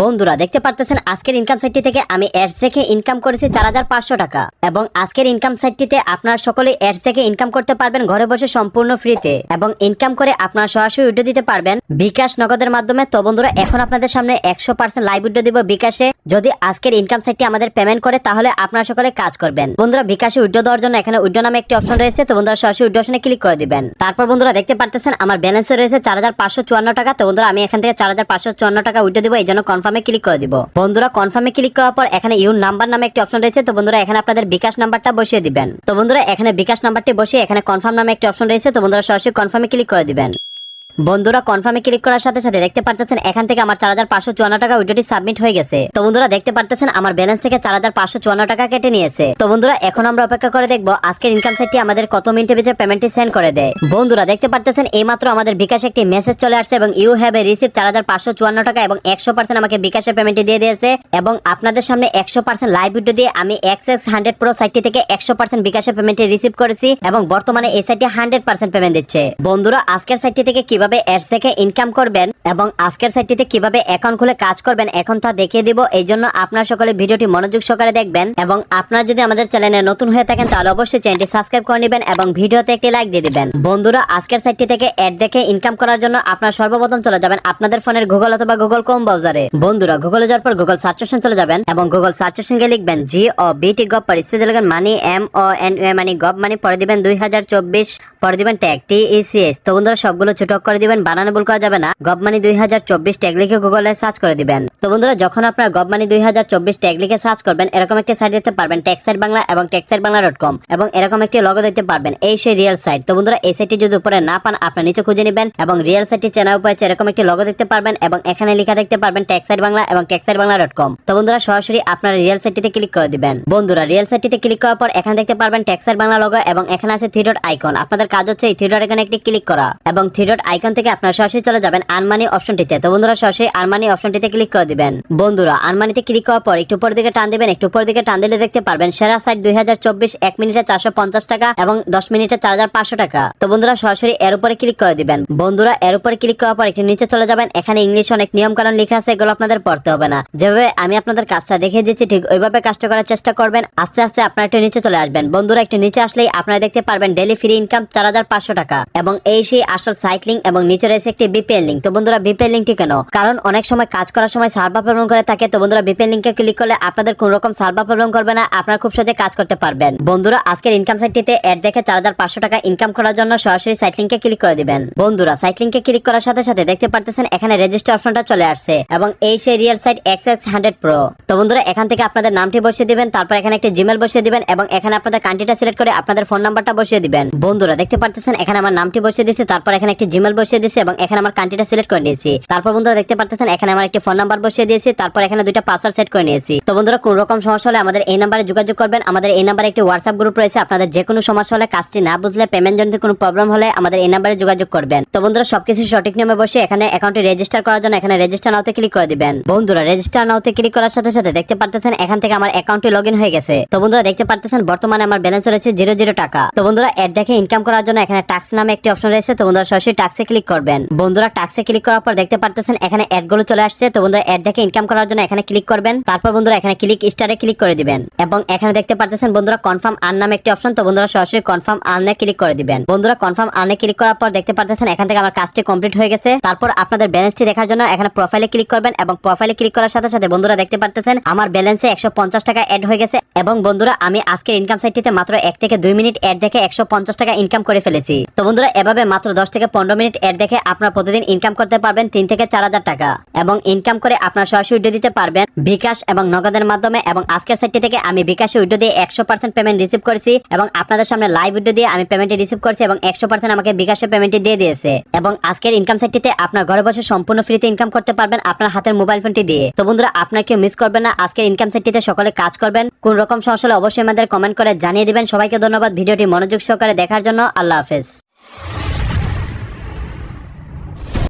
বন্ধুরা, দেখতে পারতেছেন আজকের ইনকাম সাইটটি থেকে আমি অ্যাডস থেকে ইনকাম করেছি চার হাজার পাঁচশো টাকা এবং আজকের ইনকাম সাইটটিতে আপনার সকলে অ্যাডস থেকে ইনকাম করতে পারবেন ঘরে বসে সম্পূর্ণ ফ্রিতে এবং ইনকাম করে আপনার সরাসরি উইডিও দিতে পারবেন বিকাশ নগদের মাধ্যমে। তো বন্ধুরা, এখন আপনাদের সামনে একশো পার্সেন্ট লাইভ উইডিও দিব বিকাশে। যদি আজকের ইনকাম সাইটটি আমাদের পেমেন্ট করে, তাহলে আপনার সকলে কাজ করবেন। বন্ধুরা, বিকাশে উইডিও দেওয়ার জন্য এখানে উইডিও নামে একটি অপশন রয়েছে। তো বন্ধুরা, সরাসরি উইডিও অপশনে ক্লিক করে দিবেন। তারপর বন্ধুরা, দেখতে পারতেছেন আমার ব্যালেন্স রয়েছে চার হাজার পাঁচশো চুয়ান্ন টাকা। তো বন্ধুরা, আমি এখান থেকে চার হাজার পাঁচশো চুয়ান্ন টাকা উইডিও দিব, এই জন্য ক্লিক করে দিব। বন্ধুরা কনফার্মে ক্লিক করার পর এখানে ইউর নাম্বার নামে একটি অপশন রয়েছে। তো বন্ধুরা, এখানে আপনাদের বিকাশ নাম্বারটা বসিয়ে দিবেন। তো বন্ধুরা, এখানে বিকাশ নাম্বারটি বসিয়ে এখানে কনফার্ম নামে একটি অপশন রয়েছে। তো বন্ধুরা, সরাসরি কনফার্মে ক্লিক করে দিবেন। বন্ধুরা কনফার্মে ক্লিক করার সাথে সাথে দেখতে পারতেছেন এখান থেকে আমার চার হাজার পাঁচশো চুয়ান্ন টাকা উইডিওটি সাবমিট হয়ে গেছে। তো বন্ধুরা, দেখতে পারতেছেন আমার ব্যালেন্স থেকে চার হাজার পাঁচশো চুয়ান্ন টাকা কেটে নিয়েছে। তো বন্ধুরা, এখন আমরা অপেক্ষা করে দেখব আজকের ইনকাম সাইটটি আমাদের কত মিনিটের ভিতরে পেমেন্টটি সেন্ড করে দেয়। বন্ধুরা, দেখতে পারতেছেন এইমাত্র আমাদের বিকাশে একটি মেসেজ চলে আসছে এবং ইউ হ্যাভ এ রিসিভ চার হাজার পাঁচশো চুয়ান্ন টাকা এবং একশো পার্সেন্ট আমাকে বিকাশে পেমেন্টটি দিয়ে দিয়েছে এবং আপনাদের সামনে একশো পার্সেন্ট লাইভ ভিডিও দিয়ে আমি এক্স এক্স হান্ড্রেড প্রো সাইটটি থেকে একশো পার্সেন্ট বিকাশে পেমেন্টটি রিসিভ করেছি এবং বর্তমানে এই সাইটটি হান্ড্রেড পার্সেন্ট পেমেন্ট দিচ্ছে। বন্ধুরা, আজকের সাইটটি থেকে কীভাবে অ্যাডস থেকে ইনকাম করবেন এবং আজকের সাইটটিতে কীভাবে অ্যাকাউন্ট খুলে কাজ করবেন এখন তা দেখিয়ে দিব। এই জন্য আপনার সকলে ভিডিওটি মনোযোগ সহকারে দেখবেন এবং আপনারা যদি আমাদের চ্যানেলে নতুন হয়ে থাকেন, তাহলে অবশ্যই চ্যানেলটি সাবস্ক্রাইব করে নেবেন এবং ভিডিওতে একটি লাইক দিয়ে দিবেন। বন্ধুরা, আজকের সাইটটি থেকে অ্যাড দেখে ইনকাম করার জন্য আপনারা সর্বপ্রথম চলে যাবেন আপনাদের ফোনের গুগল অথবা গুগল কম ব্রাউজারে বন্ধুরা গুগলে যাওয়ার পর গুগল সার্চ অপশন চলে যাবেন এবং গুগল সার্চ অপশন গিয়ে লিখবেন জি ও বিটি গভ পরিস্থিতি লিখবেন money M O N U money gov money পরে দিবেন দুই হাজার চব্বিশ, পরে দিবেন ট্যাগ টি ইসিএস তো বন্ধুরা, সবগুলো ছোট করে দিবেন বানানো ভুল করা যাবে না। গভ মানি দুই হাজার চব্বিশ ট্যাগ লিখে গুগলে সার্চ করে দিবেন। তো বন্ধুরা, যখন আপনারা গভ মানি দুই হাজার চব্বিশ ট্যাগ লিখে সার্চ করবেন, এরকম একটি সাইট দেখতে পারবেন টেক্সাইট বাংলা এবং টেক্সাইট বাংলা ডট কম এবং এরকম একটি লগো দেখতে পারবেন, এই সেই রিয়েল সাইট তো বন্ধুরা, এই সাইটটি যদি উপরে না পান আপনার নিচে খুঁজে নেবেন এবং রিয়েল সাইটটি চেনার উপায় এরকম একটি লগো দেখতে পারবেন এবং এখানে লেখা দেখতে পারবেন টেক্সাইট বাংলা এবং টেক্সাইট বাংলা ডট কম তো বন্ধুরা, সরাসরি আপনারা রিয়েল সাইটটিতে ক্লিক করে দিবেন। বন্ধুরা রিয়েল সাইটটিতে ক্লিক করার পর এখানে দেখতে পারবেন টেক্সাইট বাংলা লগো এবং এখানে আছে থ্রি ডট আইকন আপনাদের কাজ হচ্ছে এই থ্রি ডট আইকনে একটি ক্লিক করা এবং থ্রি ডট আইকন থেকে আপনারা সরাসরি চলে যাবেন আনমানি অপশনটিতে। তো বন্ধুরা, সরাসরি আনমানি অপশনটিতে ক্লিক করে দিবেন। বন্ধুরা আনমানিতে ক্লিক করার পর একটু উপর দিকে টান দিবেন, একটু উপর দিকে টান দিলে দেখতে পারবেন সেরা সাইট দুই হাজার চব্বিশ, এক মিনিটে চারশো পঞ্চাশ টাকা এবং দশ মিনিটে চার হাজার পাঁচশো টাকা। তো বন্ধুরা, সরাসরি এর উপরে ক্লিক করে দিবেন। বন্ধুরা, এর উপরে ক্লিক করার পর একটু নিচে চলে যাবেন। এখানে ইংলিশ অনেক নিয়ম কানুন লেখা আছে, এগুলো আপনাদের পড়তে হবে না। যেভাবে আমি আপনাদের কাজটা দেখিয়ে দিচ্ছি, ঠিক ওইভাবে কাজটা করার চেষ্টা করবেন। আস্তে আস্তে আপনারা একটু নিচে চলে আসবেন। বন্ধুরা, একটু নিচে আসলেই আপনারা দেখতে পারবেন ডেলি ফ্রি ইনকাম চার হাজার পাঁচশো টাকা এবং এই সেই আসল সাইক্লিং এবং নিচে রয়েছে একটি বিপিএল লিঙ্ক তো বন্ধুরা বিপিএল লিঙ্কটি কেন? কারণ অনেক সময় কাজ করার সময় সার্ভার প্রবলেম করে থাকে। তো বন্ধুরা বিপিএল লিঙ্কে ক্লিক করলে আপনাদের কোন রকম সার্ভার প্রবলেম করবে না। আপনারা খুব সহজে কাজ করতে পারবেন। বন্ধুরা, আজকের ইনকাম সাইটটিতে অ্যাড দেখে চার হাজার পাঁচশো টাকা ইনকাম করার জন্য সরাসরি সাইট লিঙ্কে ক্লিক করে দিবেন। বন্ধুরা সাইট লিঙ্কে ক্লিক করার সাথে সাথে দেখতে পারতেছেন এখানে রেজিস্টার অপশনটা চলে আসছে এবং এই সেই real sight X X hundred pro তো বন্ধুরা, এখান থেকে আপনাদের নামটি বসিয়ে দিবেন, তারপর এখানে একটা জিমেল বসিয়ে দিবেন এবং এখানে আপনাদের কান্ট্রিটা সিলেক্ট করে আপনাদের ফোন নাম্বারটা বসিয়ে দিবেন। বন্ধুরা, দেখতে পারতেছেন এখানে আমার নামটি বসিয়ে দিচ্ছে তারপর এখানে একটি জিমেল বসিয়ে দিয়েছি এবং এখানে আমার কান্ট্রিটা সিলেক্ট করে নিয়েছি। তারপর বন্ধুরা দেখতে পারতেছেন এখানে আমার একটি ফোন নাম্বার বসিয়ে দিয়েছি তারপর এখানে দুইটা পাসওয়ার্ড সেট করে নিয়েছি। তো বন্ধুরা কোন রকম সমস্যা হলে আমাদের এই নাম্বারে যোগাযোগ করবেন। আমাদের এই নাম্বারে একটি হোয়াটসঅ্যাপ গ্রুপ রয়েছে আপনাদের যে কোনো সমস্যা হলে কাজটি না বুঝলে পেমেন্ট জনিত কোনো প্রবলেম হলে আমাদের এই নাম্বারে যোগাযোগ করবেন। তো বন্ধুরা সবকিছু সঠিক নিয়মে বসে এখানে অ্যাকাউন্টে রেজিস্টার করার জন্য এখানে রেজিস্টার নাওতে ক্লিক করে দিবেন। বন্ধুরা রেজিস্টার নাওতে ক্লিক করার সাথে সাথে দেখতে পারতেছেন এখান থেকে আমার অ্যাকাউন্টে লগ হয়ে গেছে। তো বন্ধুরা দেখতে পারতেছেন বর্তমানে আমার ব্যালেন্স রয়েছে জিরো জিরো টাকা। তো বন্ধুরা অ্যাড দেখে ইনকাম করার জন্য এখানে টাক্স নামে একটি অপশন রয়েছে। তো বন্ধুরা সরাসরি টাক্সে ক্লিক করবেন। বন্ধুরা টাক্সে ক্লিক করার পর দেখতে পারতেছেন এখানে অ্যাডগুলো চলে আসছে। তো বন্ধুরা অ্যাড দেখে ইনকাম করার জন্য এখানে ক্লিক করবেন। তারপর বন্ধুরা এখানে ক্লিক স্টারে ক্লিক করে দিবেন। এবং এখানে দেখতে পারতেছেন বন্ধুরা কনফার্ম আন নামে একটি অপশন তো বন্ধুরা সরাসরি কনফার্ম আনে ক্লিক করে দিবেন। বন্ধুরা কনফার্ম আনে ক্লিক করার পর দেখতে পারতেছেন এখান থেকে আমার কাজটি কমপ্লিট হয়ে গেছে। তারপর আপনাদের ব্যালেন্সটি দেখার জন্য এখানে প্রোফাইলে ক্লিক করবেন এবং প্রোফাইলে ক্লিক করার সাথে সাথে বন্ধুরা দেখতে পারতেছেন আমার ব্যালেন্সে একশো পঞ্চাশ টাকা অ্যাড হয়ে গেছে। এবং বন্ধুরা আমি আজকের ইনকাম সাইটটিতে মাত্র এক থেকে দুই মিনিট অ্যাড দেখে একশো পঞ্চাশ টাকা ইনকাম করে ফেলেছি। তো বন্ধুরা এভাবে মাত্র দশ থেকে পনেরো মিনিট অ্যাড দেখে আপনারা প্রতিদিন ইনকাম করতে পারবেন তিন থেকে চার হাজার টাকা। এবং ইনকাম করে আপনার সরাসরি উইডিও দিতে পারবেন বিকাশ এবং নগদের মাধ্যমে এবং আজকের সাইটটি থেকে আমি বিকাশে উইডিও দিয়ে একশো পার্সেন্ট পেমেন্ট রিসিভ করেছি এবং আপনাদের সামনে লাইভ ভিডিও দিয়ে আমি পেমেন্টটি রিসিভ করেছি এবং একশো পার্সেন্ট আমাকে বিকাশে পেমেন্টটি দিয়ে দিয়েছে। এবং আজকের ইনকাম সাইটটিতে আপনার ঘরে বসে সম্পূর্ণ ফ্রিতে ইনকাম করতে পারবেন আপনার হাতের মোবাইল ফোনটি দিয়ে। তো বন্ধুরা, আপনার কেউ মিস করবেন না, আজকের ইনকাম সাইটটিতে সকলে কাজ করবেন। কোন রকম সমস্যা হলে অবশ্যই আমাদের কমেন্ট করে জানিয়ে দিবেন। সবাইকে ধন্যবাদ, ভিডিওটি মনোযোগ সহকারে দেখার জন্য। আল্লাহ হাফেজ।